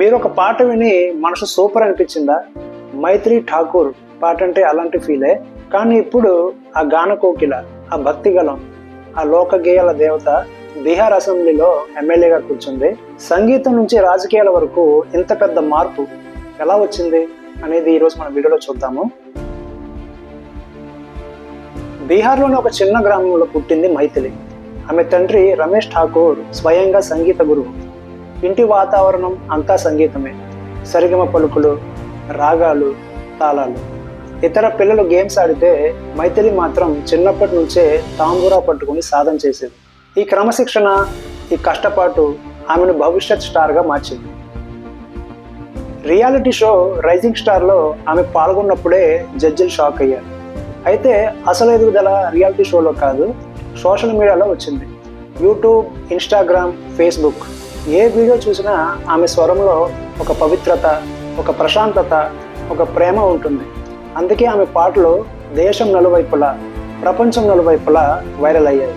మీరు ఒక పాట విని మనసు సూపర్ అనిపించిందా? మైత్రి ఠాకూర్ పాట అంటే అలాంటి ఫీలే కానీ ఇప్పుడు ఆ గాన కోకిల ఆ భక్తి గలం ఆ లోక గేయాల దేవత బీహార్ అసెంబ్లీలో ఎమ్మెల్యేగా కూర్చుంది. సంగీతం నుంచి రాజకీయాల వరకు ఇంత పెద్ద మార్పు ఎలా వచ్చింది అనేది ఈరోజు మన వీడియోలో చూద్దాము. బీహార్లోని ఒక చిన్న గ్రామంలో పుట్టింది మైథిలి. ఆమె తండ్రి రమేష్ ఠాకూర్ స్వయంగా సంగీత గురువు. ఇంటి వాతావరణం అంతా సంగీతమే. సరిగమ పలుకులు రాగాలు తాళాలు. ఇతర పిల్లలు గేమ్స్ ఆడితే మైథిలి మాత్రం చిన్నప్పటి నుంచే తాంబూరా పట్టుకుని సాధన చేసేది. ఈ క్రమశిక్షణ ఈ కష్టపాటు ఆమెను భవిష్యత్ స్టార్గా మార్చింది. రియాలిటీ షో రైజింగ్ స్టార్లో ఆమె పాల్గొన్నప్పుడే జడ్జిలు షాక్ అయ్యారు. అయితే అసలు ఎదుగుదల రియాలిటీ షోలో కాదు సోషల్ మీడియాలో వచ్చింది. YouTube Instagram Facebook. ఏ వీడియో చూసినా ఆమె స్వరంలో ఒక పవిత్రత ఒక ప్రశాంతత ఒక ప్రేమ ఉంటుంది. అందుకే ఆమె పాటలు దేశం నలువైపులా ప్రపంచం నలువైపులా వైరల్ అయ్యాయి.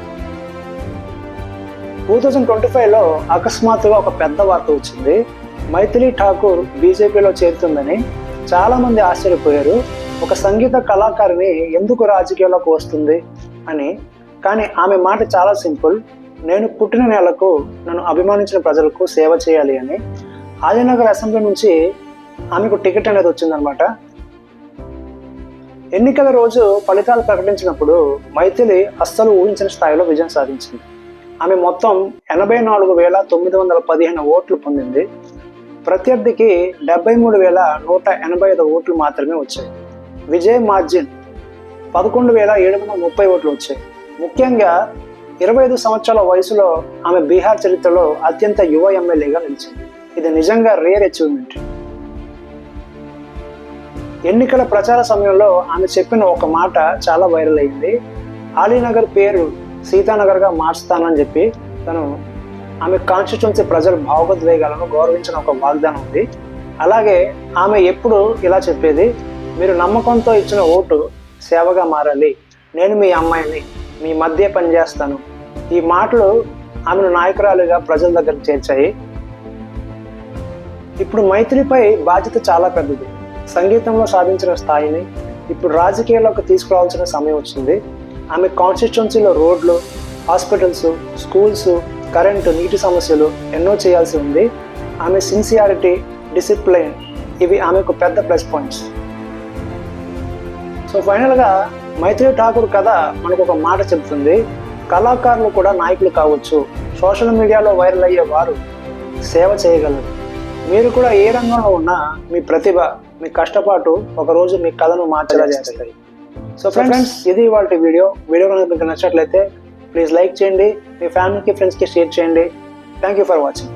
టూ థౌజండ్ ట్వంటీ ఫైవ్లో అకస్మాత్తుగా ఒక పెద్ద వార్త వచ్చింది. మైథిలి ఠాకూర్ బీజేపీలో చేరుతుందని చాలామంది ఆశ్చర్యపోయారు. ఒక సంగీత కళాకారిణి ఎందుకు రాజకీయాల్లోకి వస్తుంది అని. కానీ ఆమె మాట చాలా సింపుల్. నేను పుట్టిన నెలకు నన్ను అభిమానించిన ప్రజలకు సేవ చేయాలి అని ఆదినగర్ అసెంబ్లీ నుంచి ఆమెకు టికెట్ అనేది వచ్చిందనమాట ఎన్నికల రోజు ఫలితాలు ప్రకటించినప్పుడు మైథిలి అస్సలు ఊహించిన స్థాయిలో విజయం సాధించింది. ఆమె మొత్తం ఎనభై నాలుగు వేల తొమ్మిది వందల పదిహేను ఓట్లు పొందింది. ప్రత్యర్థికి డెబ్బై మూడు వేల నూట ఎనభై ఐదు ఓట్లు మాత్రమే వచ్చాయి. విజయ్ మార్జిన్ పదకొండు వేల ఏడు వందల ముప్పై ఓట్లు వచ్చాయి. ముఖ్యంగా ఇరవై ఐదు సంవత్సరాల వయసులో ఆమె బీహార్ చరిత్రలో అత్యంత యువ ఎమ్మెల్యేగా నిలిచింది. ఇది నిజంగా రేర్ అచీవ్మెంట్. ఎన్నికల ప్రచార సమయంలో ఆమె చెప్పిన ఒక మాట చాలా వైరల్ అయింది. ఆలీనగర్ పేరు సీతానగర్గా మార్చుతానని చెప్పి తను ఆమె కాన్స్టిట్యున్సీ ప్రజల భావోద్వేగాలను గౌరవించిన ఒక వాగ్దానం ఉంది. అలాగే ఆమె ఎప్పుడు ఇలా చెప్పేది మీరు నమ్మకంతో ఇచ్చిన ఓటు సేవగా మారాలి. నేను మీ అమ్మాయిని మీ మధ్య పనిచేస్తాను ఈ మాటలు ఆమెను నాయకురాలుగా ప్రజల దగ్గరకు చేర్చాయి. ఇప్పుడు మైత్రిపై బాధ్యత చాలా పెద్దది. సంగీతంలో సాధించిన స్థాయిని ఇప్పుడు రాజకీయాల్లోకి తీసుకురావాల్సిన సమయం వచ్చింది. ఆమె కాన్స్టిట్యున్సీలో రోడ్లు హాస్పిటల్స్ స్కూల్స్ కరెంటు నీటి సమస్యలు ఎన్నో చేయాల్సి ఉంది. ఆమె సిన్సియారిటీ డిసిప్లిన్ ఇవి ఆమెకు పెద్ద ప్లస్ పాయింట్స్ సో ఫైనల్గా మైత్రి ఠాకూర్ కథ మనకు ఒక మాట చెబుతుంది. కళాకారులు కూడా నాయకులు కావచ్చు. సోషల్ మీడియాలో వైరల్ అయ్యే వారు సేవ చేయగలరు. మీరు కూడా ఏ రంగంలో ఉన్నా మీ ప్రతిభ మీ కష్టపాటు ఒకరోజు మీ కథను మార్చేలా చేస్తాయి. సో ఫ్రెండ్స్ ఇది వాళ్ళ వీడియో. వీడియో కనుక మీకు నచ్చినట్లయితే ప్లీజ్ లైక్ చేయండి. మీ ఫ్యామిలీకి ఫ్రెండ్స్కి షేర్ చేయండి. Thank you for watching